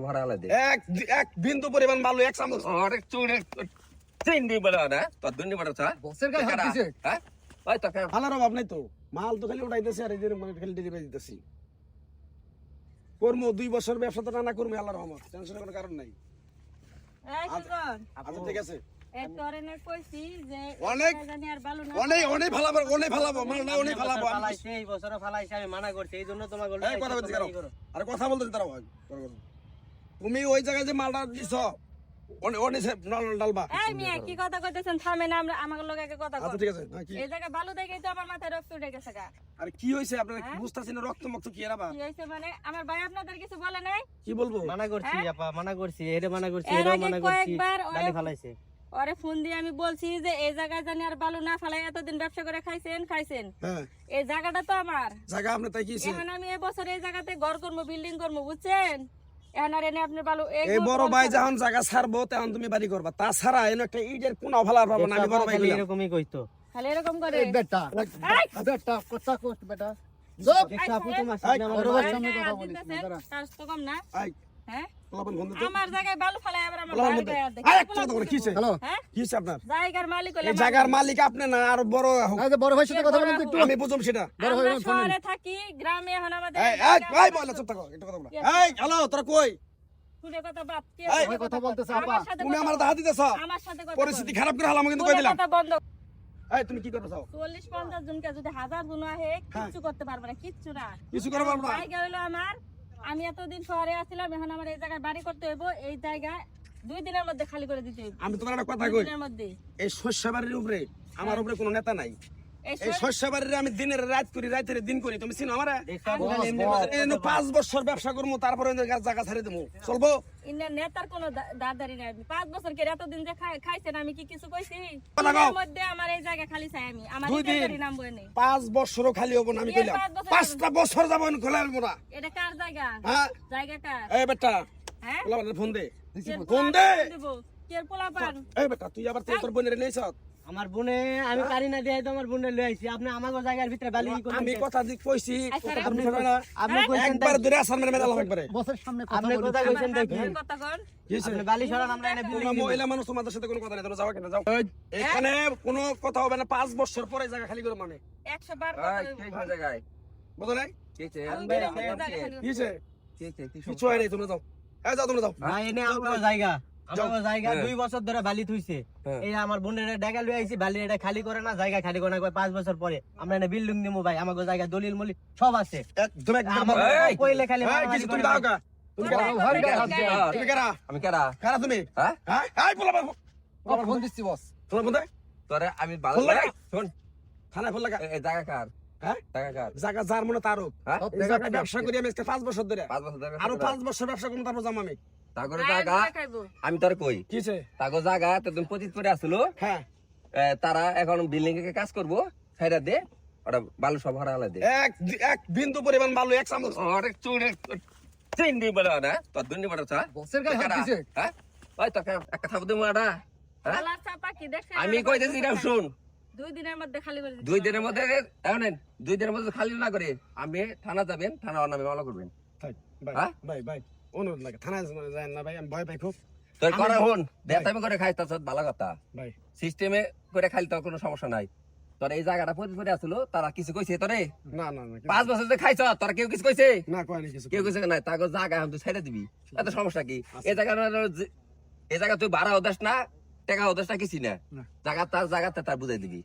ভরা আলাদা। এক এক বিন্দু পরিমাণ বালু এক চামচ। অনেক চুড়ে চিন্ডি বলে না তোর দুর্নি বড় চা বসের গায়ে হাত দিছে। হ্যাঁ? ওই তো কে অভাব নাই তো। মাল তো খালি উঠাইতেছে আর এদের মানে খালি ডেলিভারি দিতেছি। কর্ম দুই বছর ব্যবসা তো নানা করব আল্লাহর রহমত টেনশনের কোনো কারণ নাই। আচ্ছা ঠিক আছে। এই তোরে না কইছি যে অনেক- মাল না অনেক ভালাবো ফালাইছে এই বছরও ফালাইছে আমি মানা করছি। এই জন্য কারও। আরে কথা বলতেছি তারা তুমি ওই জায়গায় যে মালটা দিছ অনেক অনেক নল ডালবা এই মিয়া কি কথা কইতেছেন? থামেন আমরা আমার লগে আগে কথা আচ্ছা ঠিক আছে হ্যাঁ, এই জায়গায় বালু দেখেই তো আমার মাথায় রক্ত উঠে গেছে গা। আরে কি হয়েছে আপনারা হ্যাঁ? বুঝতেছেন রক্ত মক্ত কি এরাবা কি হয়েছে মানে? আমার ভাই আপনাদের কিছু বলে নাই? কি বলব? মানা করছি আপা মানা করছি এটা মানা করছি এর মানা করছি কয়েকবার ওরে- ফালাইছে। ওরে ফোন দিয়ে আমি বলছি যে এই জায়গায় জানি আর বালু না ফেলাই এতদিন ব্যবসা করে খাইছেন খাইছেন। হ্যাঁ। এই জায়গাটা তো আমার। জায়গা আপনি তাই কি এখন আমি এবছর এই জায়গাতে ঘর করব বিল্ডিং করব বুঝছেন? এই বড় ভাই যখন জায়গা ছাড়বো তখন তুমি বাড়ি করবা। তাছাড়া এনে একটা ইটের কোন ভালো পাবো না আমি বড় ভাই এরকমই কইতো। খালি এরকম করে। বেটা বেটা কথা কষ্ট বেটা। জব দেখছ আপু তোমার সামনে আমার বড় ভাই- ভাই সামনে কথা বলিস তার তো কম না। আই হ্যাঁ? পোলাপান বন্ধু তো? আমার জায়গায় বালু ফেলাই আবার আমার পোলাপান ভাই বন্ধু গায়ে হাত দেয়। আই কি একটা কথা বলে? পোলাপান কিছে হ্যালো হ্যাঁ কিছে আপনার? জায়গার মালিক জায়গার মালিক আপনি না আর বড় হোক। এই যে বড় ভাইয়ের সাথে কথা বলেন একটু। আমি বুঝুম সেটা। বড় ভাই শহরে থাকি গ্রামে এখন আমাদের এই এই এই বলে চুপ থাকো একটা কথা বলো। এই হ্যালো তোরা কই? শুনে কথা বাদ কে এই, শুনে কথা বলতেছে আমার আপা। সাথে তুমি কথা আমার বল। হাত দিতেছ। আমার সাথে কথা পরিস্থিতি খারাপ করে হালাম কিন্তু কই দিলাম। এই তুমি কি করতে চাও? চল্লিশ পঞ্চাশ জনকে যদি হাজার জন আহে কিচ্ছু করতে পারবে না কিচ্ছু না। কিছু করে পারব না জায়গা হলো আমার আমি এতদিন শহরে আসছিলাম এখন আমার এই জায়গায় বাড়ি করতে হইব এই জায়গায় দুই দিনের মধ্যে খালি করে দিতে হইব। আমি তোমার একটা কথা কই এই শস্য বাড়ির উপরে আমার উপরে কোনো নেতা নাই। এই এই শস্য বাড়ির আমি দিনের রাত করি রাতের দিন করি। তুমি চিনো আমার? এই পাঁচ বছর ব্যবসা করব তারপরে জায়গা ছাড়ে দেবো চলবো? ইন্ডিয়ার নেতার কোনো দাদারি নাই। আমি পাঁচ বছর কে এতদিন যে খাইছেন আমি কি কিছু কইছি? এর মধ্যে আমার এই জায়গা খালি চাই আমি। আমার দুই দিন। নাম বই নেই পাঁচ বছরও খালি হব না আমি কইলাম। পাঁচটা বছর যাব আমি খোলা হব না। এটা কার জায়গা? হ্যাঁ? জায়গা কার? এই বেটা। হ্যাঁ? ফোন দে। ফোন দে? কের পোলাপান? এই বেটা তুই আবার তোর বোনের নিয়েছ আমার বোনে আমি পারি না দিয়ে তো আমার বোনে লই আইছি। আপনি আমাগো জায়গার ভিতরে বালি কি আমি কথা দিক কইছি আচ্ছা, আপনি- আপনি কইছেন একবার ধরে আসার মেরে একবারে। বসের সামনে কথা আপনি কথা কইছেন দেখি কথা কন। আপনি বালি সরান আমরা এনে বিল্ডিং মহিলা মানুষ তোমাদের সাথে কোনো কথা নেই তোমরা যাও কেন যাও। এখানে কোনো কথা হবে না পাঁচ বছর পরে জায়গা খালি করে মানে। বার কথা জায়গায়? বুঝো নাই? কে আমি কি কে কিছু হয় নাই তোমরা যাও। এই যাও তোমরা যাও। না এনে জায়গা। জায়গা হ্যাঁ। দুই বছর ধরে বালি থুইছে। হ্যাঁ। এই আমার বোনের ডেগা লই আইছি বালি এটা খালি করে না জায়গা খালি করে না পাঁচ বছর পরে আমরা এনে বিল্ডিং দিমু ভাই আমাগো জায়গা দলিল মলি সব আছে। একদম একদম। কইলে খালি এই, মারামারি কিছু তুমি দাও না। তুমি কারা ভাই, ভাই, গায়ে ভাই, হাত দেয়। তুমি কারা? আমি কেডা কারা তুমি? হ্যাঁ? হ্যাঁ? বলা বাবু। ফোন দিচ্ছি বস? তোমার বন্ধু তোরে আমি ভালো ফোন থানায় ফোন লাগা? এ- এ জায়গা কার? হ্যাঁ? জায়গা যার মনে তার হোক হ্যাঁ? ব্যবসা করি আমি পাঁচ বছর ধরে। পাঁচ বছর ধরে আরও পাঁচ বছর ব্যবসা করব তারপর যাব আমি। তাগরে জায়গা আমি তোর কই? কিছে তাগো জায়গা তোর পঁচিশ করে আসলো। হ্যাঁ। তারা এখন বিল্ডিং এ কাজ করব সাইডা দে ওটা বালু সব আলাদা দে। এক এক বিন্দু পরিমাণ বালু এক চামচ। চুড়ে বলে না তোর চা বসের গায়ে হাত দিছে? হ্যাঁ? ওই তো একটা থাপ দেবো এটা হ্যাঁ? চাপা কি দেখছেন? আমি কইতেছি এটা শুন। দুই দিনের মধ্যে খালি করে দুই দিনের মধ্যে এখন দুই দিনের মধ্যে খালি না করে আমি থানা যাবেন থানা নামে মামলা করবেন। থাক, ভাই হ্যাঁ? অনুরোধ লাগে থানায় যায় না ভাই আমি ভয় পাই খুব। তোর করে হন। বেতামি করে খাই তার ভালো কথা। ভাই। সিস্টেমে করে খাইলে তো কোনো সমস্যা নাই। তোর এই জায়গাটা পঁচিশ করে আসলো তারা কিছু কইছে তোরে? না না না পাঁচ বছর যে খাইছ তোরা কেউ কিছু কইছে? না কয় না কিছু কেউ কিছু নাই তাকে জায়গা তুই ছেড়ে দিবি। এত সমস্যা কি? আচ্ছা। এই জায়গা এই জায়গা তুই ভাড়া ওদাস না টাকা ওদাস না কিছু না। না। জায়গা তার জায়গাতে তার বুঝাই দিবি।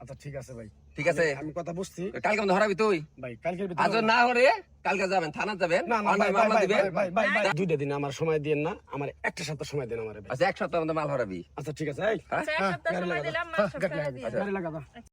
আচ্ছা ঠিক আছে ভাই। ঠিক আছে। আমি- আমি কথা বুঝছি। কালকে মধ্যে হরাবি তুই? ভাই কালকে আজ না হরে কালকে যাবেন থানা যাবেন। না না ভাই অনলাইন মামলা দিবেন ভাই ভাই ভাই দুইটা দিন আমার সময় দেন না আমার একটা সপ্তাহ সময় দেন আমার আচ্ছা এক সপ্তাহ মধ্যে মাল হরাবি আচ্ছা ঠিক আছে এই। আচ্ছা, এক সপ্তাহ সময় দিলাম, মাল হ্যাঁ, সপ্তাহে লাগা দাও